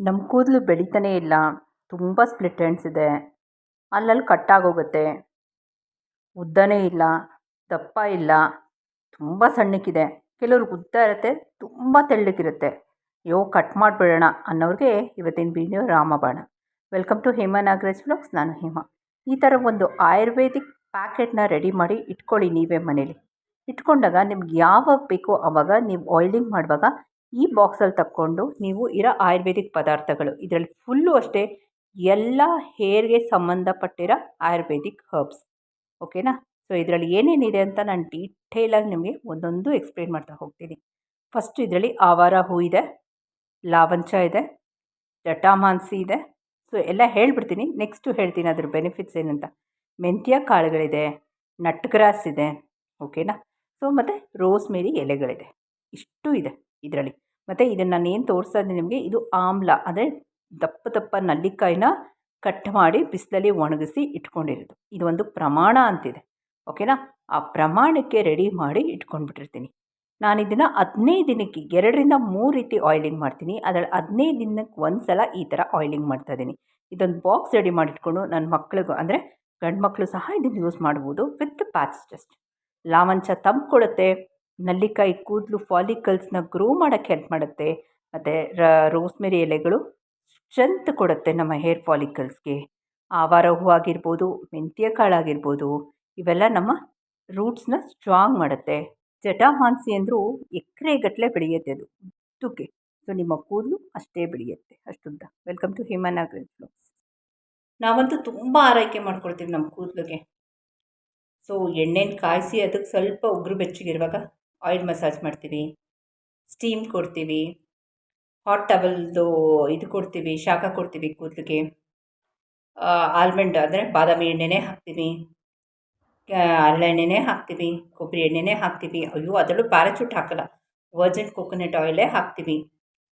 ನಮ್ಮ ಕೂದಲು ಬೆಳೀತಾನೇ ಇಲ್ಲ. ತುಂಬ ಸ್ಪ್ಲಿಟ್ ಎಂಡ್ಸ್ ಇದೆ. ಅಲ್ಲಲ್ಲಿ ಕಟ್ಟಾಗೋಗುತ್ತೆ. ಉದ್ದನೇ ಇಲ್ಲ. ದಪ್ಪ ಇಲ್ಲ. ತುಂಬ ಸಣ್ಣಕ್ಕಿದೆ. ಕೆಲವ್ರಿಗೆ ಉದ್ದ ಇರುತ್ತೆ, ತುಂಬ ತೆಳ್ಳಕ್ಕಿರುತ್ತೆ. ಅಯ್ಯೋ ಕಟ್ ಮಾಡಿಬಿಡೋಣ ಅನ್ನೋರಿಗೆ ಇವತ್ತಿನ ವೀಡಿಯೋ ರಾಮಬಾಣ. Welcome to Hema Nagaraj vlogs ನಾನು ಹೇಮಾ. ಈ ಥರ ಒಂದು ಆಯುರ್ವೇದಿಕ್ ಪ್ಯಾಕೆಟ್ನ ರೆಡಿ ಮಾಡಿ ಇಟ್ಕೊಳ್ಳಿ ನೀವೇ ಮನೇಲಿ. ಇಟ್ಕೊಂಡಾಗ ನಿಮ್ಗೆ ಯಾವಾಗ ಬೇಕೋ ಆವಾಗ ನೀವು ಆಯಿಲಿಂಗ್ ಮಾಡುವಾಗ ಈ ಬಾಕ್ಸಲ್ಲಿ ತಕ್ಕೊಂಡು ನೀವು ಇರೋ ಆಯುರ್ವೇದಿಕ್ ಪದಾರ್ಥಗಳು. ಇದರಲ್ಲಿ ಫುಲ್ಲು ಅಷ್ಟೇ ಎಲ್ಲ ಹೇರ್ಗೆ ಸಂಬಂಧಪಟ್ಟಿರೋ ಆಯುರ್ವೇದಿಕ್ ಹರ್ಬ್ಸ್. ಓಕೆನಾ? ಸೊ, ಇದರಲ್ಲಿ ಏನೇನಿದೆ ಅಂತ ನಾನು ಡೀಟೇಲಾಗಿ ನಿಮಗೆ ಒಂದೊಂದು ಎಕ್ಸ್ಪ್ಲೇನ್ ಮಾಡ್ತಾ ಹೋಗ್ತೀನಿ. ಫಸ್ಟ್ ಇದರಲ್ಲಿ ಆವಾರ ಹೂ ಇದೆ, ಲಾವಂಚ ಇದೆ ಜಟಾಮಾನ್ಸಿ ಇದೆ. ಸೊ, ಎಲ್ಲ ಹೇಳ್ಬಿಡ್ತೀನಿ. ನೆಕ್ಸ್ಟು ಹೇಳ್ತೀನಿ ಅದ್ರ ಬೆನಿಫಿಟ್ಸ್ ಏನಂತ. ಮೆಂತ್ಯ ಕಾಳುಗಳಿದೆ, ನಟ್ ಗ್ರಾಸ್ ಇದೆ. ಓಕೆನಾ? ಸೊ, ಮತ್ತು ರೋಸ್ಮೇರಿ ಎಲೆಗಳಿದೆ. ಇಷ್ಟು ಇದೆ ಇದರಲ್ಲಿ. ಮತ್ತು ಇದನ್ನು ನಾನು ಏನು ತೋರಿಸ್ತಾ ಇದ್ದೀನಿ ನಿಮಗೆ, ಇದು ಆಮ್ಲ, ಅಂದರೆ ದಪ್ಪ ದಪ್ಪ ನಲ್ಲಿಕಾಯಿನ ಕಟ್ ಮಾಡಿ ಬಿಸಿಲಲ್ಲಿ ಒಣಗಿಸಿ ಇಟ್ಕೊಂಡಿರೋದು. ಇದು ಒಂದು ಪ್ರಮಾಣ ಅಂತಿದೆ, ಓಕೆನಾ? ಆ ಪ್ರಮಾಣಕ್ಕೆ ರೆಡಿ ಮಾಡಿ ಇಟ್ಕೊಂಡ್ಬಿಟ್ಟಿರ್ತೀನಿ. ನಾನು ಇದನ್ನು ಹದಿನೈದು ದಿನಕ್ಕೆ, ಎರಡರಿಂದ ಮೂರು ರೀತಿ ಆಯಿಲಿಂಗ್ ಮಾಡ್ತೀನಿ. ಅದರಲ್ಲಿ ಹದಿನೈದು ದಿನಕ್ಕೆ ಒಂದು ಸಲ ಈ ಥರ ಆಯಿಲಿಂಗ್ ಮಾಡ್ತಾ ಇದ್ದೀನಿ. ಇದೊಂದು ಬಾಕ್ಸ್ ರೆಡಿ ಮಾಡಿಟ್ಕೊಂಡು ನನ್ನ ಮಕ್ಳಿಗೂ, ಅಂದರೆ ಗಂಡು ಮಕ್ಕಳು ಸಹ ಇದನ್ನು ಯೂಸ್ ಮಾಡ್ಬೋದು ವಿತ್ ಪ್ಯಾಚ್ ಟೆಸ್ಟ್ ಲಾವಂಚ ತಂಪು ಕೊಡುತ್ತೆ ನಲ್ಲಿಕಾಯಿ ಕೂದಲು ಫಾಲಿಕಲ್ಸ್ನ ಗ್ರೋ ಮಾಡೋಕ್ಕೆ ಹೆಲ್ಪ್ ಮಾಡುತ್ತೆ. ಮತ್ತು ರೋಸ್ಮೆರಿ ಎಲೆಗಳು ಸ್ಟ್ರೆಂತ್ ಕೊಡುತ್ತೆ ನಮ್ಮ ಹೇರ್ ಫಾಲಿಕಲ್ಸ್ಗೆ ಆವಾರ ಹೂ ಆಗಿರ್ಬೋದು, ಮೆಂತ್ಯ ಕಾಳಾಗಿರ್ಬೋದು ಇವೆಲ್ಲ ನಮ್ಮ ರೂಟ್ಸ್ನ ಸ್ಟ್ರಾಂಗ್ ಮಾಡುತ್ತೆ. ಜಟಾಮಾಂಸಿ ಅಂದರೂ ಎಕರೆಗಟ್ಟಲೆ ಬೆಳೆಯುತ್ತೆ ಅದು. ಉದ್ದಕ್ಕೆ ಸೊ ನಿಮ್ಮ ಕೂದಲು ಅಷ್ಟೇ ಬೆಳೆಯುತ್ತೆ. ಅಷ್ಟುದ್ದ ವೆಲ್ಕಮ್ ಟು ಹೇಮನ್ ಫ್ಲೋಸ್ ನಾವಂತೂ ತುಂಬ ಆರೈಕೆ ಮಾಡ್ಕೊಳ್ತೀವಿ ನಮ್ಮ ಕೂದಲಿಗೆ. ಸೊ ಎಣ್ಣೆನ ಕಾಯಿಸಿ ಅದಕ್ಕೆ ಸ್ವಲ್ಪ ಉಗುರು ಬೆಚ್ಚಗಿರುವಾಗ ಆಯಿಲ್ ಮಸಾಜ್ ಮಾಡ್ತೀವಿ ಸ್ಟೀಮ್ ಕೊಡ್ತೀವಿ ಹಾಟ್ ಟವಲ್ದು ಇದು ಕೊಡ್ತೀವಿ, ಶಾಖ ಕೊಡ್ತೀವಿ ಕೂದಲಿಗೆ. ಆಲ್ಮಂಡ್ ಅಂದರೆ ಬಾದಾಮಿ ಎಣ್ಣೆನೇ ಹಾಕ್ತೀವಿ ಹರಳೆಣ್ಣೆನೇ ಹಾಕ್ತೀವಿ, ಕೊಬ್ಬರಿ ಎಣ್ಣೆನೇ ಹಾಕ್ತೀವಿ. ಅಯ್ಯೋ, ಅದರಲ್ಲೂ ಪ್ಯಾರಾಚೂಟ್ ಹಾಕಲ್ಲ ವರ್ಜಿನ್ ಕೊಕೊನಟ್ ಆಯಿಲೇ ಹಾಕ್ತೀವಿ.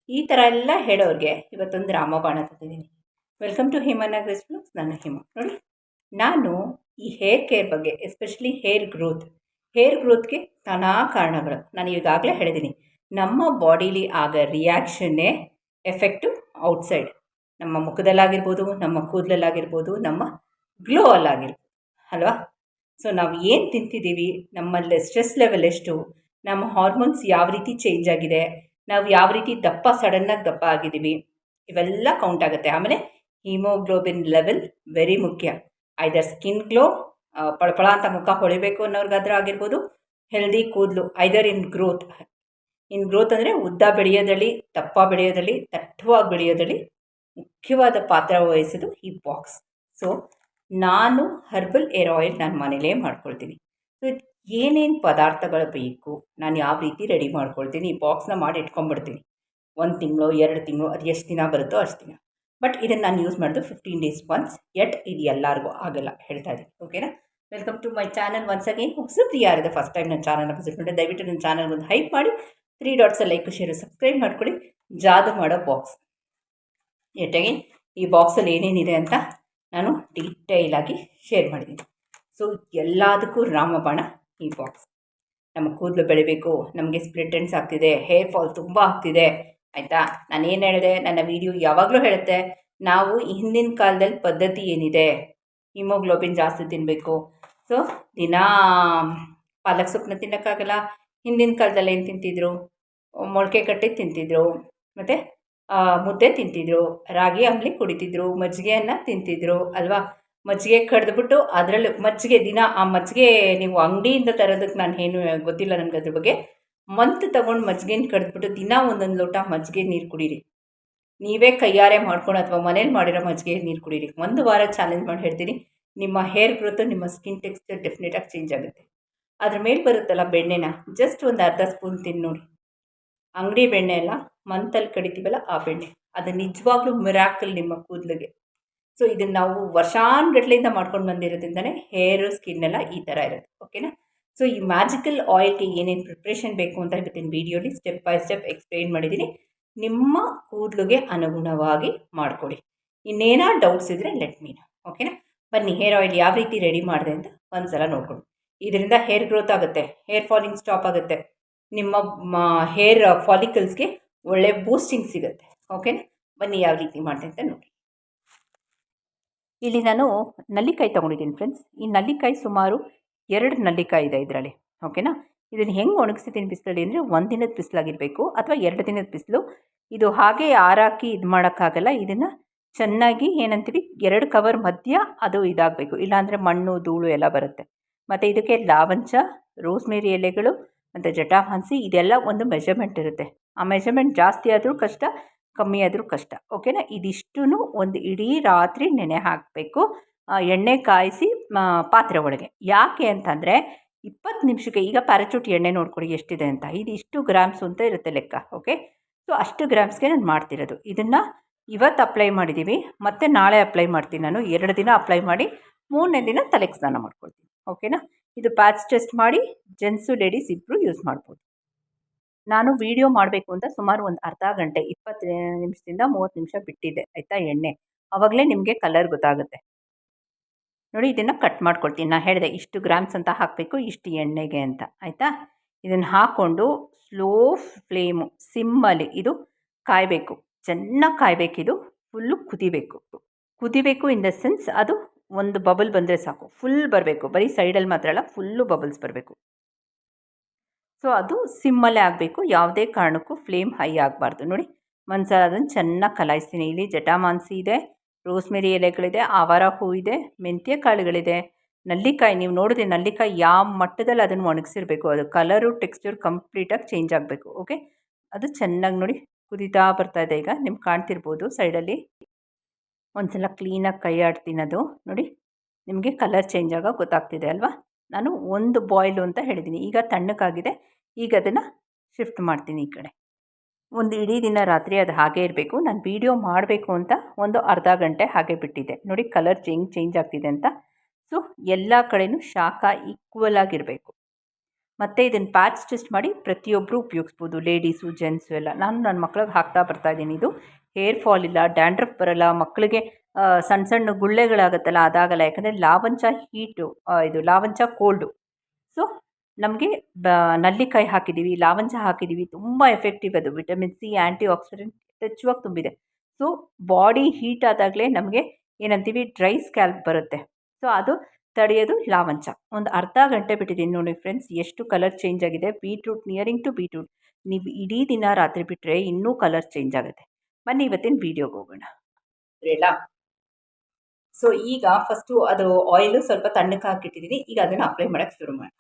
ಈ ಥರ ಎಲ್ಲ ಹೇಳೋರಿಗೆ ಇವತ್ತೊಂದು ರಾಮಬಾಣ ತಂದಿದ್ದೀನಿ ವೆಲ್ಕಮ್ ಟು ಹೇಮನಾಗ್ ರೆಸ್ಪ್ಲುಕ್ಸ್ ನನ್ನ ಹೇಮ ನೋಡಿ, ನಾನು ಈ ಹೇರ್ ಕೇರ್ ಬಗ್ಗೆ ಎಸ್ಪೆಷಲಿ ಹೇರ್ ಗ್ರೋತ್ ಹೇರ್ ಗ್ರೋತ್ಗೆ ನಾನಾ ಕಾರಣಗಳು. ನಾನು ಈಗಾಗಲೇ ಹೇಳಿದ್ದೀನಿ. ನಮ್ಮ ಬಾಡೀಲಿ ಆಗ ರಿಯಾಕ್ಷನ್ನೇ ಎಫೆಕ್ಟು ಔಟ್ಸೈಡ್. ನಮ್ಮ ಮುಖದಲ್ಲಾಗಿರ್ಬೋದು, ನಮ್ಮ ಕೂದಲಲ್ಲಾಗಿರ್ಬೋದು, ನಮ್ಮ ಗ್ಲೋ ಅಲ್ಲಾಗಿರ್ಬೋದು, ಅಲ್ವಾ? ಸೊ, ನಾವು ಏನು ತಿಂತಿದ್ದೀವಿ? ನಮ್ಮಲ್ಲಿ ಸ್ಟ್ರೆಸ್ ಲೆವೆಲ್ ಎಷ್ಟು? ನಮ್ಮ ಹಾರ್ಮೋನ್ಸ್ ಯಾವ ರೀತಿ ಚೇಂಜ್ ಆಗಿದೆ? ನಾವು ಯಾವ ರೀತಿ ದಪ್ಪ, ಸಡನ್ನಾಗಿ ದಪ್ಪ ಆಗಿದ್ದೀವಿ? ಇವೆಲ್ಲ ಕೌಂಟ್ ಆಗುತ್ತೆ. ಆಮೇಲೆ ಹಿಮೋಗ್ಲೋಬಿನ್ ಲೆವೆಲ್ ವೆರಿ ಮುಖ್ಯ. ಐದರ್ ಸ್ಕಿನ್ ಗ್ಲೋ ಪಳಪಳ ಅಂತ ಮುಖ ಹೊಳಿಬೇಕು ಅನ್ನೋರ್ಗಾದ್ರೂ ಆಗಿರ್ಬೋದು. ಹೆಲ್ದಿ ಕೂದಲು ಐದರ್ ಇನ್ ಗ್ರೋತ್ ಇನ್ ಗ್ರೋತ್ ಅಂದರೆ ಉದ್ದ ಬೆಳೆಯೋದ್ರಲ್ಲಿ, ದಪ್ಪ ಬೆಳೆಯೋದ್ರಲ್ಲಿ, ದಟ್ಟವಾಗಿ ಬೆಳೆಯೋದ್ರಲ್ಲಿ ಮುಖ್ಯವಾದ ಪಾತ್ರ ವಹಿಸೋದು ಈ ಬಾಕ್ಸ್ ಸೊ ನಾನು ಹರ್ಬಲ್ ಏರ್ ಆಯಿಲ್ ನಾನು ಮನೇಲೇ ಮಾಡ್ಕೊಳ್ತೀನಿ. ಸೊ ಏನೇನು ಪದಾರ್ಥಗಳು ಬೇಕು, ನಾನು ಯಾವ ರೀತಿ ರೆಡಿ ಮಾಡ್ಕೊಳ್ತೀನಿ, ಈ ಬಾಕ್ಸ್ನ ಮಾಡಿ ಇಟ್ಕೊಂಡ್ಬಿಡ್ತೀನಿ. ಒಂದು ತಿಂಗಳು, ಎರಡು ತಿಂಗಳು, ಅದು ಎಷ್ಟು ದಿನ ಬರುತ್ತೋ ಅಷ್ಟು ದಿನ. ಬಟ್ ಇದನ್ನು ನಾನು ಯೂಸ್ ಮಾಡೋದು ಫಿಫ್ಟೀನ್ ಡೇಸ್ ಒನ್ಸ್ ಎಟ್ ಇದು ಎಲ್ಲರಿಗೂ ಆಗಲ್ಲ ಹೇಳ್ತಾ ಇದ್ದೀನಿ. ಓಕೆನಾ welcome to my channel once again free ಯಾರಿದೆ first time ನನ್ನ ಚಾನಲ್ನ ವಿಸಿಟ್ ಮಾಡಿ ದಯವಿಟ್ಟು ನನ್ನ ಚಾನಲ್ ಒಂದು ಹೈಪ್ ಮಾಡಿ three dots like share subscribe ಮಾಡ್ಕೊಳ್ಳಿ. ಜಾದು ಮಾಡೋ ಬಾಕ್ಸ್ ಎಟ್ ಅಗೇನ್ ಈ ಬಾಕ್ಸಲ್ಲಿ ಏನೇನಿದೆ ಅಂತ ನಾನು ಡೀಟೈಲಾಗಿ ಶೇರ್ ಮಾಡಿದ್ದೀನಿ. ಸೊ ಎಲ್ಲದಕ್ಕೂ ರಾಮಬಾಣ ಈ ಬಾಕ್ಸ್ ನಮ್ಮ ಕೂದಲು ಬೆಳಿಬೇಕು, ನಮಗೆ ಸ್ಪ್ಲಿಟ್ ಆಗ್ತಿದೆ ಹೇರ್ ಫಾಲ್ ತುಂಬ ಆಗ್ತಿದೆ. ಆಯಿತಾ? ನಾನು ಏನು ಹೇಳಿದೆ? ನನ್ನ ವಿಡಿಯೋ ಯಾವಾಗಲೂ ಹೇಳುತ್ತೆ, ನಾವು ಹಿಂದಿನ ಕಾಲದಲ್ಲಿ ಪದ್ಧತಿ ಏನಿದೆ? ಹಿಮೋಗ್ಲೋಬಿನ್ ಜಾಸ್ತಿ ತಿನ್ನಬೇಕು ಸೊ ದಿನ ಪಾಲಕ್ ಸೊಪ್ಪನ್ನ ತಿನ್ನೋಕ್ಕಾಗಲ್ಲ. ಹಿಂದಿನ ಕಾಲದಲ್ಲಿ ಏನು ತಿಂತಿದ್ರು? ಮೊಳಕೆ ಕಟ್ಟಿ ತಿಂತಿದ್ರು. ಮತ್ತು ಮುದ್ದೆ ತಿಂತಿದ್ರು. ರಾಗಿ, ಅಂಬಲಿ ಕುಡಿತಿದ್ರು. ಮಜ್ಜಿಗೆಯನ್ನು ತಿಂತಿದ್ರು, ಅಲ್ವಾ? ಮಜ್ಜಿಗೆ ಕಡ್ದುಬಿಟ್ಟು ಅದರಲ್ಲಿ ಮಜ್ಜಿಗೆ ದಿನ, ಆ ಮಜ್ಜಿಗೆ ನೀವು ಅಂಗಡಿಯಿಂದ ತರೋದಕ್ಕೆ ನಾನು ಏನು ಗೊತ್ತಿಲ್ಲ ನನಗೆ ಅದ್ರ ಬಗ್ಗೆ. ಮಂತ್ ತಗೊಂಡು ಮಜ್ಜಿಗೆನ ಕಡ್ದ್ಬಿಟ್ಟು ದಿನ ಒಂದೊಂದು ಲೋಟ ಮಜ್ಜಿಗೆ ನೀರು ಕುಡೀರಿ. ನೀವೇ ಕೈಯಾರೆ ಮಾಡ್ಕೊಂಡು ಅಥವಾ ಮನೇಲಿ ಮಾಡಿರೋ ಮಜ್ಜಿಗೆ ನೀರು ಕುಡೀರಿ. ಒಂದು ವಾರ ಚಾಲೆಂಜ್ ಮಾಡಿ ಹೇಳ್ತೀನಿ. ನಿಮ್ಮ ಹೇರ್ ಗ್ರೋತು ನಿಮ್ಮ ಸ್ಕಿನ್ ಟೆಕ್ಸ್ಚರ್ ಡೆಫಿನೆಟಾಗಿ ಚೇಂಜ್ ಆಗುತ್ತೆ. ಅದ್ರ ಮೇಲೆ ಬರುತ್ತಲ್ಲ ಬೆಣ್ಣೆನ ಜಸ್ಟ್ ಒಂದು ಅರ್ಧ ಸ್ಪೂನ್ ತಿನ್ನು ನೋಡಿ. ಅಂಗಡಿ ಬೆಣ್ಣೆ ಎಲ್ಲ ಮಂತಲ್ಲಿ ಕಡಿತೀವಲ್ಲ ಆ ಬೆಣ್ಣೆ. ಅದು ನಿಜವಾಗ್ಲೂ ಮಿರಾಕಲ್ ನಿಮ್ಮ ಕೂದಲಿಗೆ. ಸೊ ಇದನ್ನು ನಾವು ವರ್ಷಾನುಗಟ್ಲೆಯಿಂದ ಮಾಡ್ಕೊಂಡು ಬಂದಿರೋದ್ರಿಂದನೇ ಹೇರು ಸ್ಕಿನ್ ಎಲ್ಲ ಈ ಥರ ಇರುತ್ತೆ. ಓಕೆನಾ ಸೊ ಈ ಮ್ಯಾಜಿಕಲ್ ಆಯಿಲ್ಗೆ ಏನೇನು ಪ್ರಿಪ್ರೇಷನ್ ಬೇಕು ಅಂತ ಇವತ್ತಿನ ವೀಡಿಯೋಲಿ ಸ್ಟೆಪ್ ಬೈ ಸ್ಟೆಪ್ ಎಕ್ಸ್ಪ್ಲೈನ್ ಮಾಡಿದ್ದೀನಿ. ನಿಮ್ಮ ಕೂದಲಿಗೆ ಅನುಗುಣವಾಗಿ ಮಾಡಿಕೊಡಿ ಇನ್ನೇನೋ ಡೌಟ್ಸ್ ಇದ್ದರೆ ಲೆಟ್ ಮೀನ್ ಓಕೆನಾ ಬನ್ನಿ ಹೇರ್ ಆಯಿಲ್ ಯಾವ ರೀತಿ ರೆಡಿ ಮಾಡಿದೆ ಅಂತ ಒಂದು ಸಲ ನೋಡ್ಕೊಂಡು ಇದರಿಂದ ಹೇರ್ ಗ್ರೋತ್ ಆಗುತ್ತೆ ಹೇರ್ ಫಾಲಿಂಗ್ ಸ್ಟಾಪ್ ಆಗುತ್ತೆ. ನಿಮ್ಮ ಹೇರ್ ಫಾಲಿಕಲ್ಸ್ಗೆ ಒಳ್ಳೆ ಬೂಸ್ಟಿಂಗ್ ಸಿಗುತ್ತೆ. ಓಕೆನಾ ಬನ್ನಿ, ಯಾವ ರೀತಿ ಮಾಡಿದೆ ಅಂತ ನೋಡಿ. ಇಲ್ಲಿ ನಾನು ನಲ್ಲಿಕಾಯಿ ತೊಗೊಂಡಿದ್ದೀನಿ ಫ್ರೆಂಡ್ಸ್ ಈ ನಲ್ಲಿಕಾಯಿ ಸುಮಾರು ಎರಡು ನಲ್ಲಿಕಾಯಿ ಇದೆ ಇದರಲ್ಲಿ ಓಕೆನಾ ಇದನ್ನು ಹೆಂಗೆ ಒಣಗಿಸಿದ್ದೀನಿ ಬಿಸಿಲಲ್ಲಿ ಅಂದರೆ ಒಂದು ದಿನದ ಬಿಸಿಲಾಗಿರಬೇಕು ಅಥವಾ ಎರಡು ದಿನದ ಬಿಸಿಲು. ಇದು ಹಾಗೆ ಆರಾಕಿ ಇದು ಮಾಡೋಕ್ಕಾಗಲ್ಲ, ಇದನ್ನು ಚೆನ್ನಾಗಿ ಏನಂತೀವಿ, ಎರಡು ಕವರ್ ಮಧ್ಯ ಅದು ಇದಾಗಬೇಕು. ಇಲ್ಲಾಂದರೆ ಮಣ್ಣು, ಧೂಳು ಎಲ್ಲ ಬರುತ್ತೆ. ಮತ್ತು ಇದಕ್ಕೆ ಲಾವಂಚ, ರೋಸ್ಮೇರಿ ಎಲೆಗಳು, ಮತ್ತು ಜಟಾಮಾನ್ಸಿ ಇದೆಲ್ಲ ಒಂದು ಮೆಜರ್ಮೆಂಟ್ ಇರುತ್ತೆ. ಆ ಮೆಜರ್ಮೆಂಟ್ ಜಾಸ್ತಿ ಆದರೂ ಕಷ್ಟ, ಕಮ್ಮಿ ಆದರೂ ಕಷ್ಟ ಓಕೆನಾ ಇದಿಷ್ಟು ಒಂದು ಇಡೀ ರಾತ್ರಿ ನೆನೆ ಹಾಕಬೇಕು. ಎಣ್ಣೆ ಕಾಯಿಸಿ ಪಾತ್ರೆ ಒಳಗೆ. ಯಾಕೆ ಅಂತಂದರೆ ಇಪ್ಪತ್ತು ನಿಮಿಷಕ್ಕೆ ಈಗ ಪ್ಯಾರಾಚೂಟ್ ಎಣ್ಣೆ ನೋಡ್ಕೊಳ್ಳಿ ಎಷ್ಟಿದೆ ಅಂತ. ಇದು ಇಷ್ಟು ಗ್ರಾಮ್ಸ್ ಅಂತ ಇರುತ್ತೆ ಲೆಕ್ಕ, ಓಕೆ? ಸೊ, ಅಷ್ಟು ಗ್ರಾಮ್ಸ್ಗೆ ನಾನು ಮಾಡ್ತಿರೋದು. ಇದನ್ನು ಇವತ್ತು ಅಪ್ಲೈ ಮಾಡಿದ್ದೀವಿ ಮತ್ತು ನಾಳೆ ಅಪ್ಲೈ ಮಾಡ್ತೀನಿ ನಾನು. ಎರಡು ದಿನ ಅಪ್ಲೈ ಮಾಡಿ ಮೂರನೇ ದಿನ ತಲೆಗೆ ಸ್ನಾನ ಮಾಡ್ಕೊಳ್ತೀನಿ, ಓಕೆನಾ? ಇದು ಪ್ಯಾಚ್ ಟೆಸ್ಟ್ ಮಾಡಿ, ಜೆಂಟ್ಸು, ಲೇಡೀಸ್ ಇಬ್ಬರು ಯೂಸ್ ಮಾಡ್ಬೋದು. ನಾನು ವಿಡಿಯೋ ಮಾಡಬೇಕು ಅಂತ ಸುಮಾರು ಒಂದು ಅರ್ಧ ಗಂಟೆ, ಇಪ್ಪತ್ತು ನಿಮಿಷದಿಂದ ಮೂವತ್ತು ನಿಮಿಷ ಬಿಟ್ಟಿದ್ದೆ, ಆಯಿತಾ ಎಣ್ಣೆ. ಆವಾಗಲೇ ನಿಮಗೆ ಕಲರ್ ಗೊತ್ತಾಗುತ್ತೆ. ನೋಡಿ, ಇದನ್ನು ಕಟ್ ಮಾಡ್ಕೊಳ್ತೀನಿ. ನಾನು ಹೇಳಿದೆ ಇಷ್ಟು ಗ್ರಾಮ್ಸ್ ಅಂತ ಹಾಕಬೇಕು, ಇಷ್ಟು ಎಣ್ಣೆಗೆ ಅಂತ. ಆಯಿತಾ? ಇದನ್ನು ಹಾಕ್ಕೊಂಡು ಸ್ಲೋ ಫ್ಲೇಮು ಸಿಮ್ಮಲ್ಲಿ ಇದು ಕಾಯಬೇಕು. ಚೆನ್ನಾಗಿ ಕಾಯಬೇಕಿದು ಫುಲ್ಲು ಕುದಿಬೇಕು. ಕುದಿಬೇಕು ಇನ್ ದ ಸೆನ್ಸ್ ಅದು ಒಂದು ಬಬಲ್ ಬಂದರೆ ಸಾಕು. ಫುಲ್ ಬರಬೇಕು. ಬರೀ ಸೈಡಲ್ಲಿ ಮಾತ್ರ ಅಲ್ಲ ಫುಲ್ಲು ಬಬಲ್ಸ್ ಬರಬೇಕು. ಸೊ ಅದು ಸಿಮ್ಮಲ್ಲೇ ಆಗಬೇಕು ಯಾವುದೇ ಕಾರಣಕ್ಕೂ ಫ್ಲೇಮ್ ಹೈ ಆಗಬಾರ್ದು. ನೋಡಿ, ಒಂದ್ಸಲ ಅದನ್ನು ಚೆನ್ನಾಗಿ ಕಲಾಯಿಸ್ತೀನಿ. ಇಲ್ಲಿ ಜಟಾಮಾಂಸಿ ಇದೆ. ರೋಸ್ಮೆರಿ ಎಲೆಗಳಿದೆ, ಆವಾರ ಹೂ ಇದೆ ಮೆಂತ್ಯ ಕಾಳುಗಳಿದೆ. ನಲ್ಲಿಕಾಯಿ, ನೀವು ನೋಡಿದ್ರೆ ನಲ್ಲಿಕಾಯಿ ಯಾವ ಮಟ್ಟದಲ್ಲಿ ಅದನ್ನು ಒಣಗಿಸಿರ್ಬೇಕು, ಅದು ಕಲರು ಟೆಕ್ಸ್ಚರ್ ಕಂಪ್ಲೀಟಾಗಿ ಚೇಂಜ್ ಆಗಬೇಕು ಓಕೆ ಅದು ಚೆನ್ನಾಗಿ ನೋಡಿ ಕುದಿತಾ ಬರ್ತಾ ಇದೆ ಈಗ, ನಿಮ್ಗೆ ಕಾಣ್ತಿರ್ಬೋದು ಸೈಡಲ್ಲಿ ಒಂದ್ಸಲ ಕ್ಲೀನಾಗಿ ಕೈ ಆಡ್ತೀನಿ ಅದು, ನೋಡಿ. ನಿಮಗೆ ಕಲರ್ ಚೇಂಜ್ ಆಗೋ ಗೊತ್ತಾಗ್ತಿದೆ ಅಲ್ವಾ? ನಾನು ಒಂದು ಬಾಯ್ಲು ಅಂತ ಹೇಳಿದ್ದೀನಿ, ಈಗ ತಣ್ಣಕ್ಕಾಗಿದೆ ಈಗ ಅದನ್ನು ಶಿಫ್ಟ್ ಮಾಡ್ತೀನಿ ಈ ಕಡೆ. ಒಂದು ಇಡೀ ದಿನ ರಾತ್ರಿ ಅದು ಹಾಗೆ ಇರಬೇಕು. ನಾನು ವೀಡಿಯೋ ಮಾಡಬೇಕು ಅಂತ ಒಂದು ಅರ್ಧ ಗಂಟೆ ಹಾಗೆ ಬಿಟ್ಟಿದ್ದೆ. ನೋಡಿ ಕಲರ್ ಚೇಂಜ್ ಚೇಂಜ್ ಆಗ್ತಿದೆ ಅಂತ. ಸೊ ಎಲ್ಲ ಕಡೆಯೂ ಶಾಖ ಈಕ್ವಲ್ ಆಗಿರಬೇಕು. ಮತ್ತು ಇದನ್ನು ಪ್ಯಾಚ್ ಟೆಸ್ಟ್ ಮಾಡಿ ಪ್ರತಿಯೊಬ್ಬರು ಉಪಯೋಗಿಸ್ಬೋದು. ಲೇಡೀಸು ಜೆಂಟ್ಸು ಎಲ್ಲ. ನಾನು ನನ್ನ ಮಕ್ಳಿಗೆ ಹಾಕ್ತಾ ಬರ್ತಾ ಇದ್ದೀನಿ. ಇದು ಹೇರ್ ಫಾಲ್ ಇಲ್ಲ ಡ್ಯಾಂಡ್ರಫ್ ಬರಲ್ಲ. ಮಕ್ಕಳಿಗೆ ಸಣ್ಣ ಸಣ್ಣ ಗುಳ್ಳೆಗಳಾಗುತ್ತಲ್ಲ, ಅದಾಗಲ್ಲ. ಯಾಕಂದರೆ ಲಾವಂಚ ಹೀಟು ಇದು ಲಾವಂಚ ಕೋಲ್ಡು ಸೊ ನಮಗೆ ಬ, ನಲ್ಲಿಕಾಯಿ ಹಾಕಿದ್ದೀವಿ ಲಾವಂಚ ಹಾಕಿದ್ದೀವಿ ತುಂಬ ಎಫೆಕ್ಟಿವ್ ಅದು. ವಿಟಮಿನ್ ಸಿ ಆ್ಯಂಟಿ ಆಕ್ಸಿಡೆಂಟ್ ಹೆಚ್ಚುವಾಗಿ ತುಂಬಿದೆ. ಸೊ ಬಾಡಿ ಹೀಟ್ ಆದಾಗಲೇ ನಮಗೆ ಏನಂತೀವಿ? ಡ್ರೈ ಸ್ಕ್ಯಾಲ್ಪ್ ಬರುತ್ತೆ. ಸೊ ಅದು ತಡೆಯೋದು ಲಾವಂಚ. ಒಂದು ಅರ್ಧ ಗಂಟೆ ಬಿಟ್ಟಿದ್ದೀನಿ ನೋಡಿ ಫ್ರೆಂಡ್ಸ್ ಎಷ್ಟು ಕಲರ್ ಚೇಂಜ್ ಆಗಿದೆ. ಬೀಟ್ರೂಟ್ ನಿಯರಿಂಗ್ ಟು ಬೀಟ್ರೂಟ್ ನೀವು ಇಡೀ ದಿನ ರಾತ್ರಿ ಬಿಟ್ಟರೆ ಇನ್ನೂ ಕಲರ್ ಚೇಂಜ್ ಆಗುತ್ತೆ. ಬನ್ನಿ ಇವತ್ತಿನ ವೀಡಿಯೋಗೆ ಹೋಗೋಣ. ಸೊ ಈಗ ಫಸ್ಟು ಅದು ಆಯಿಲು ಸ್ವಲ್ಪ ತಣ್ಣಕ್ಕೆ ಹಾಕಿಟ್ಟಿದ್ದೀನಿ ಈಗ ಅದನ್ನು ಅಪ್ಲೈ ಮಾಡೋಕ್ಕೆ ಶುರು ಮಾಡಿ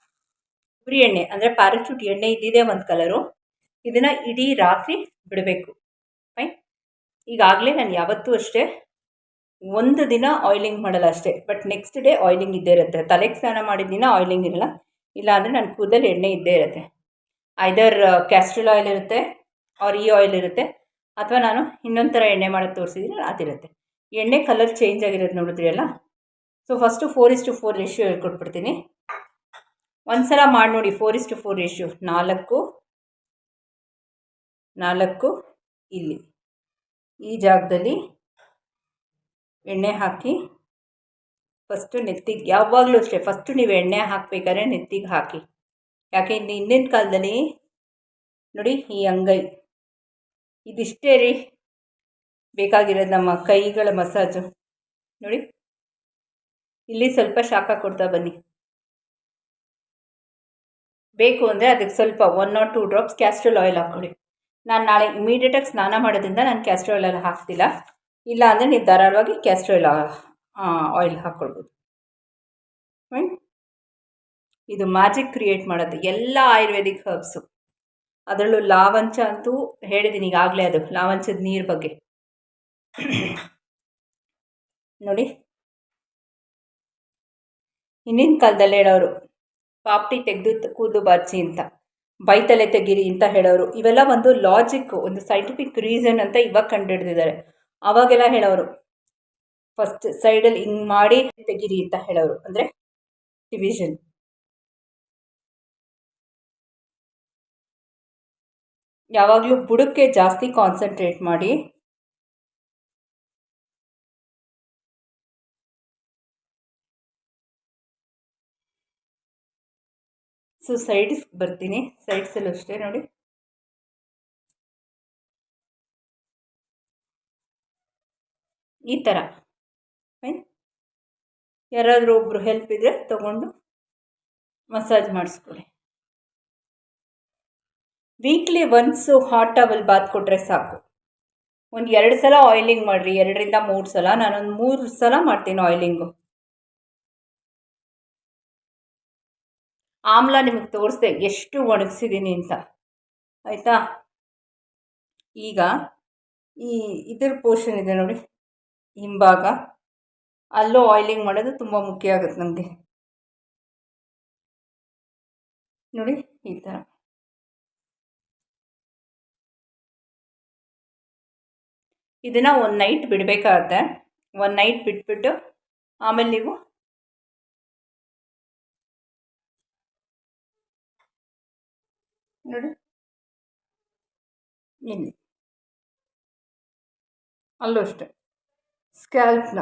ಉರಿ ಎಣ್ಣೆ, ಅಂದರೆ ಪ್ಯಾರಾಚೂಟ್ ಎಣ್ಣೆ ಇದ್ದಿದೆ ಒಂದು ಕಲರು ಇದನ್ನು ಇಡೀ ರಾತ್ರಿ ಬಿಡಬೇಕು. ಫೈನ್ ಈಗಾಗಲೇ ನಾನು ಯಾವತ್ತೂ ಅಷ್ಟೇ ಒಂದು ದಿನ ಆಯಿಲಿಂಗ್ ಮಾಡಲ್ಲ ಅಷ್ಟೇ. ಬಟ್ ನೆಕ್ಸ್ಟ್ ಡೇ ಆಯಿಲಿಂಗ್ ಇದ್ದೇ ಇರುತ್ತೆ. ತಲೆಗೆ ಸ್ನಾನ ಮಾಡಿದ ದಿನ ಆಯಿಲಿಂಗ್ ಇರಲ್ಲ. ಇಲ್ಲ ಅಂದರೆ ನನ್ನ ಕೂದಲು ಎಣ್ಣೆ ಇದ್ದೇ ಇರುತ್ತೆ. ಐದರ್ ಕ್ಯಾಸ್ಟ್ರಲ್ ಆಯಿಲ್ ಇರುತ್ತೆ ಆರ್ ಈ ಆಯಿಲ್ ಇರುತ್ತೆ. ಅಥವಾ ನಾನು ಇನ್ನೊಂದು ಥರ ಎಣ್ಣೆ ಮಾಡೋದು ತೋರಿಸಿದ್ರೆ ಅದಿರುತ್ತೆ ಎಣ್ಣೆ ಕಲರ್ ಚೇಂಜ್ ಆಗಿರೋದು ನೋಡಿದ್ರಿ ಅಲ್ಲ? So first four is to four ratio ಹೇಳ್ಕೊಟ್ಬಿಡ್ತೀನಿ. ಒಂದು ಸಲ ಮಾಡಿ ನೋಡಿ ಫೋರ್ ಇಸ್ಟು ಫೋರ್ ರೇಷ್ಯೂ ನಾಲ್ಕು ನಾಲ್ಕು, ಇಲ್ಲಿ. ಈ ಜಾಗದಲ್ಲಿ ಎಣ್ಣೆ ಹಾಕಿ ಫಸ್ಟು ನೆತ್ತಿಗೆ, ಯಾವಾಗಲೂ ಅಷ್ಟೇ ಫಸ್ಟು ನೀವು ಎಣ್ಣೆ ಹಾಕಬೇಕಾದ್ರೆ ನೆತ್ತಿಗೆ ಹಾಕಿ. ಯಾಕೆ, ಇನ್ನು ಹಿಂದಿನ ಕಾಲದಲ್ಲಿ ನೋಡಿ ಈ ಅಂಗೈ. ಇದಿಷ್ಟೇ ರೀ ಬೇಕಾಗಿರೋದು ನಮ್ಮ ಕೈಗಳ ಮಸಾಜು. ನೋಡಿ, ಇಲ್ಲಿ ಸ್ವಲ್ಪ ಶಾಖ ಕೊಡ್ತಾ ಬನ್ನಿ. ಬೇಕು ಅಂದರೆ ಅದಕ್ಕೆ ಸ್ವಲ್ಪ one or two drops castor oil ಹಾಕ್ಕೊಳ್ಳಿ. ನಾನು ನಾಳೆ ಇಮಿಡಿಯೇಟಾಗಿ ಸ್ನಾನ ಮಾಡೋದ್ರಿಂದ ನಾನು ಕ್ಯಾಸ್ಟ್ರೋಲ್ ಆಯಿಲ್ ಹಾಕ್ತಿಲ್ಲ. ಇಲ್ಲ ಅಂದರೆ ನೀವು ಧಾರಾಳವಾಗಿ ಕ್ಯಾಸ್ಟ್ರಲ್ ಆಯಿಲ್ ಹಾಕ್ಕೊಳ್ಬೋದು. ಇದು ಮ್ಯಾಜಿಕ್ ಕ್ರಿಯೇಟ್ ಮಾಡೋದು. ಎಲ್ಲ ಆಯುರ್ವೇದಿಕ್ ಹರ್ಬ್ಸು ಅದರಲ್ಲೂ ಲಾವಂಚ ಅಂತೂ ಹೇಳಿದ್ದೀನಿ ಈಗಾಗಲೇ ಅದು, ಲಾವಂಚದ ನೀರು ಬಗ್ಗೆ. ನೋಡಿ. ಹಿಂದಿನ ಕಾಲದಲ್ಲಿ ಹೇಳೋರು ಪಾಪ್ಟಿ ತೆಗೆದು ಕೂದು ಬಾಚಿ ಅಂತ. ಬೈತಲೆ ತೆಗೀರಿ ಅಂತ ಹೇಳೋರು. ಇವೆಲ್ಲ ಒಂದು ಲಾಜಿಕ್ ಒಂದು ಸೈಂಟಿಫಿಕ್ ರೀಸನ್ ಅಂತ ಇವಾಗ ಕಂಡುಹಿಡಿದಿದ್ದಾರೆ. ಅವಾಗೆಲ್ಲ ಹೇಳೋರು ಫಸ್ಟ್ ಸೈಡಲ್ಲಿ ಹಿಂಗೆ ಮಾಡಿ ತೆಗೀರಿ ಅಂತ ಹೇಳೋರು. ಅಂದರೆ ಡಿವಿಷನ್ ಯಾವಾಗಲೂ ಬುಡಕ್ಕೆ ಜಾಸ್ತಿ ಕಾನ್ಸಂಟ್ರೇಟ್ ಮಾಡಿ ಸೊ ಸೈಡ್ಸ್ ಬರ್ತೀನಿ. ಸೈಡ್ಸಲ್ಲೂ ಅಷ್ಟೇ, ನೋಡಿ. ಈ ಥರ ಫೈನ್ ಯಾರಾದರೂ ಒಬ್ಬರು ಹೆಲ್ಪ್ ಇದ್ದರೆ ತೊಗೊಂಡು ಮಸಾಜ್ ಮಾಡಿಸ್ಕೊಳ್ಳಿ. Weekly once hot towel bath ಕೊಟ್ಟರೆ ಸಾಕು. ಒಂದು ಎರಡು ಸಲ ಆಯಿಲಿಂಗ್ ಮಾಡಿರಿ, ಎರಡರಿಂದ ಮೂರು ಸಲ. ನಾನೊಂದು ಮೂರು ಸಲ ಮಾಡ್ತೀನಿ ಆಯಿಲಿಂಗು ಆಮ್ಲ ನಿಮಗೆ ತೋರಿಸ್ದೆ ಎಷ್ಟು ಒಣಗಿಸಿದ್ದೀನಿ ಅಂತ. ಆಯಿತಾ? ಈಗ ಈ ಇದರ ಪೋರ್ಷನ್ ಇದೆ ನೋಡಿ. ಹಿಂಭಾಗ. ಅಲ್ಲೂ ಆಯಿಲಿಂಗ್ ಮಾಡೋದು ತುಂಬ ಮುಖ್ಯ ಆಗುತ್ತೆ ನಮಗೆ. ನೋಡಿ, ಈ ಥರ ಇದನ್ನು ಒಂದು ನೈಟ್ ಬಿಡಬೇಕಾಗತ್ತೆ. ಒಂದು ನೈಟ್ ಬಿಟ್ಬಿಟ್ಟು ಆಮೇಲೆ ನೀವು ನೋಡಿ. ಇಲ್ಲಿ. ಅಲ್ಲೂ ಅಷ್ಟೆ. ಸ್ಕ್ಯಾಲ್ಪ್ನ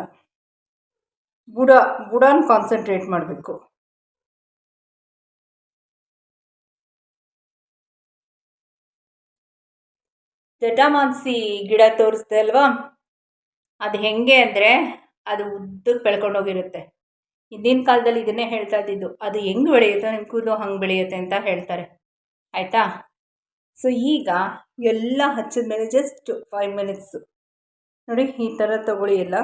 ಬುಡ, ಬುಡನ ಕಾನ್ಸಂಟ್ರೇಟ್ ಮಾಡಬೇಕು. ಜಟಾಮಾಂಸಿ ಗಿಡ ತೋರಿಸ್ದೆ ಅಲ್ವಾ? ಅದು ಹೆಂಗೆ ಅಂದರೆ ಅದು ಉದ್ದಕ್ಕೆ ಬೆಳ್ಕೊಂಡೋಗಿರುತ್ತೆ ಹಿಂದಿನ ಕಾಲದಲ್ಲಿ ಇದನ್ನೇ ಹೇಳ್ತಾ ಇದ್ದಿದ್ದು. ಅದು ಹೆಂಗೆ ಬೆಳೆಯುತ್ತೋ ಕೂದಲು ಹಂಗೆ ಬೆಳೆಯುತ್ತೆ ಅಂತ ಹೇಳ್ತಾರೆ. ಆಯಿತಾ? ಸೊ ಈಗ ಎಲ್ಲ ಹಚ್ಚಿದ ಮೇಲೆ ಜಸ್ಟ್ ಫೈವ್ ಮಿನಿಟ್ಸು ನೋಡಿ, ಈ ಥರ ತಗೊಳ್ಳಿ ಎಲ್ಲ.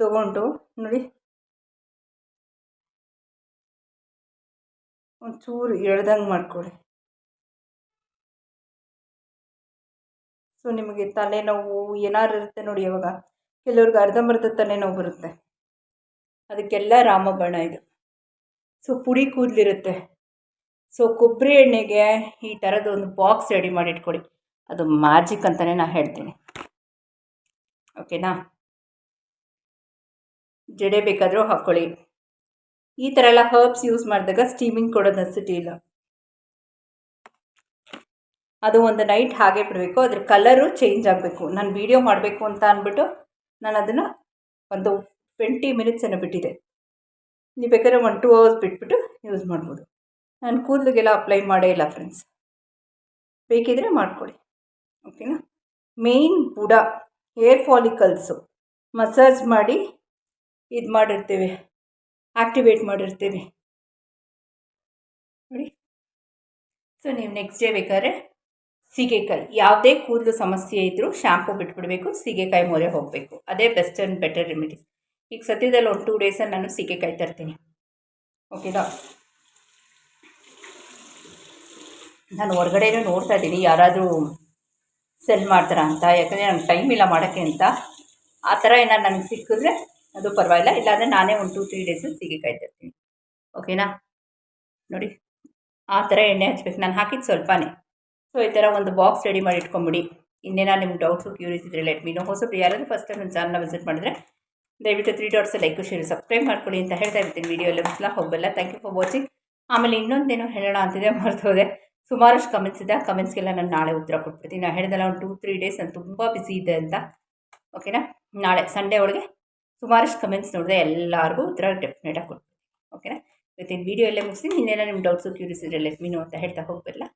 ತಗೊಂಡು, ನೋಡಿ. ಒಂಚೂರು ಎಳ್ದಂಗೆ ಮಾಡ್ಕೊಳ್ಳಿ. ಸೊ ನಿಮಗೆ ತಲೆನೋವು ಏನಾರು ಇರುತ್ತೆ ನೋಡಿ ಇವಾಗ ಕೆಲವ್ರಿಗೆ ಅರ್ಧಂಬರ್ಧ ತಲೆನೋವು ಬರುತ್ತೆ. ಅದಕ್ಕೆಲ್ಲ ರಾಮಬಾಣ ಇದು. ಸೊ ಪುಡಿ ಕೂದಲಿರುತ್ತೆ. ಸೊ ಕೊಬ್ಬರಿ ಎಣ್ಣೆಗೆ ಈ ಥರದ್ದು ಒಂದು ಬಾಕ್ಸ್ ರೆಡಿ ಮಾಡಿ ಇಟ್ಕೊಳ್ಳಿ ಅದು ಮ್ಯಾಜಿಕ್ ಅಂತಲೇ ನಾನು ಹೇಳ್ತೀನಿ. ಓಕೆನಾ ಜಡೆ ಬೇಕಾದರೂ ಹಾಕ್ಕೊಳ್ಳಿ ಈ ಥರ ಎಲ್ಲ ಹರ್ಬ್ಸ್ ಯೂಸ್ ಮಾಡಿದಾಗ ಸ್ಟೀಮಿಂಗ್ ಕೊಡೋದು ನೆಸಿಟಿ ಇಲ್ಲ. ಅದು ಒಂದು ನೈಟ್ ಹಾಗೆ ಬಿಡಬೇಕು. ಅದ್ರ ಕಲರು ಚೇಂಜ್ ಆಗಬೇಕು. ನಾನು ವೀಡಿಯೋ ಮಾಡಬೇಕು ಅಂತ ಅಂದ್ಬಿಟ್ಟು ನಾನು ಅದನ್ನು ಒಂದು ಟ್ವೆಂಟಿ ಮಿನಿಟ್ಸನ್ನು ಬಿಟ್ಟಿದೆ. ನೀವು ಬೇಕಾದ್ರೆ ಒನ್ ಟೂ ಅವರ್ಸ್ ಬಿಟ್ಬಿಟ್ಟು ಯೂಸ್ ಮಾಡ್ಬೋದು. ನಾನು ಕೂದಲಿಗೆಲ್ಲ ಅಪ್ಲೈ ಮಾಡೇ ಇಲ್ಲ ಫ್ರೆಂಡ್ಸ್ ಬೇಕಿದ್ರೆ ಮಾಡ್ಕೊಳ್ಳಿ ಓಕೆನಾ ಮೇಯ್ನ್ ಬುಡ ಹೇರ್ ಫಾಲಿಕಲ್ಸು ಮಸಾಜ್ ಮಾಡಿ ಇದು ಮಾಡಿರ್ತೀವಿ. ಆ್ಯಕ್ಟಿವೇಟ್ ಮಾಡಿರ್ತೀವಿ. ನೋಡಿ? ಸೊ ನೀವು ನೆಕ್ಸ್ಟ್ ಡೇ ಬೇಕಾದ್ರೆ ಸೀಗೆಕಾಯಿ, ಯಾವುದೇ ಕೂದಲು ಸಮಸ್ಯೆ ಇದ್ದರೂ ಶ್ಯಾಂಪು ಬಿಟ್ಬಿಡಬೇಕು, ಸೀಗೆಕಾಯಿ ಮೊರೆ ಹೋಗಬೇಕು. ಅದೇ ಬೆಸ್ಟ್ ಆ್ಯಂಡ್ ಬೆಟರ್ ರೆಮಿಡೀಸ್ ಈಗ ಸದ್ಯದಲ್ಲಿ ಒಂದು ಟೂ ಡೇಸಲ್ಲಿ ನಾನು ಸೀಗೆಕಾಯಿ ತರ್ತೀನಿ. ಓಕೆನಾ ನಾನು ಹೊರಗಡೆನೂ ನೋಡ್ತಾ ಇದ್ದೀನಿ, ಯಾರಾದರೂ ಸೆಲ್ ಮಾಡ್ತಾರಾ ಅಂತ, ಯಾಕಂದರೆ ನಂಗೆ ಟೈಮ್ ಇಲ್ಲ ಮಾಡೋಕ್ಕೆ ಅಂತ. ಆ ಥರ ಏನಾರು ನನಗೆ ಸಿಕ್ಕಿದ್ರೆ ಅದು ಪರವಾಗಿಲ್ಲ, ಇಲ್ಲಾಂದರೆ ನಾನೇ ಒಂದು ಟೂ ತ್ರೀ ಡೇಸಲ್ಲಿ ಸೀಗೆಕಾಯಿ ಕಾಯ್ತಿರ್ತೀನಿ ಓಕೆನಾ ನೋಡಿ, ಆ ಥರ ಎಣ್ಣೆ ಹಚ್ಬೇಕು. ನಾನು ಹಾಕಿದ್ದು ಸ್ವಲ್ಪನೇ. ಸೊ ಈ ಥರ ಒಂದು ಬಾಕ್ಸ್ ರೆಡಿ ಮಾಡಿ ಇಟ್ಕೊಂಬಿಡಿ. ಇನ್ನೇನ ನಿಮ್ಮ ಡೌಟ್ಸು ಕ್ಯೂರಿಯಸ್ ಇದ್ದರೆ ಲೆಟ್ ಮೀನು ಹೊಸಬ್ರು ಯಾರಾದರೂ ಫಸ್ಟ್ ಟೈಮ್ ನನ್ನ ಚಾನಲ್ನ ವಿಸಿಟ್ ಮಾಡಿದ್ರೆ ದಯವಿಟ್ಟು three dots like share subscribe ಮಾಡ್ಕೊಳ್ಳಿ ಅಂತ ಹೇಳ್ತಾ ಇರ್ತೀನಿ. ವೀಡಿಯೋ ಎಲ್ಲ ಹೋಗಲ್ಲ ಥ್ಯಾಂಕ್ ಯು ಫಾರ್ ವಾಚಿಂಗ್ ಆಮೇಲೆ ಇನ್ನೊಂದೇನೋ ಹೇಳೋಣ ಅಂತಿದೆ, ಮರ್ತೋದೆ. ಸುಮಾರಷ್ಟು ಕಮೆಂಟ್ಸ್ ಇದೆ. ಆ ಕಮೆಂಟ್ಸ್ಗೆಲ್ಲ ನಾನು ನಾಳೆ ಉತ್ತರ ಕೊಟ್ಬಿಡ್ತೀನಿ. ನಾನು ಹೇಳಿದೆಲ್ಲ ಒಂದು ಟೂ ತ್ರೀ ಡೇಸ್ ನಾನು ತುಂಬ ಬ್ಯುಸಿ ಇದೆ ಅಂತ. ಓಕೆನಾ ನಾಳೆ ಸಂಡೇ ಒಳಗೆ ಸುಮಾರಷ್ಟು ಕಮೆಂಟ್ಸ್ ನೋಡಿದೆ. ಎಲ್ಲರಿಗೂ ಉತ್ತರ ಡೆಫಿನೆಟಾಗಿ ಕೊಡ್ತೀನಿ ಓಕೆನಾ ಇವತ್ತಿನ ವೀಡಿಯೋ ಎಲ್ಲೇ ಮುಗಿಸ್ತೀನಿ. ಇನ್ನೇನೋ ನಿಮ್ಮ ಡೌಟ್ಸು ಕ್ಯೂರಿಯಸ್ ಇದ್ರೆ ಲೆಟ್ ಮೀನು ಅಂತ ಹೇಳ್ತಾ ಹೋಗ್ಬರಲ್ಲ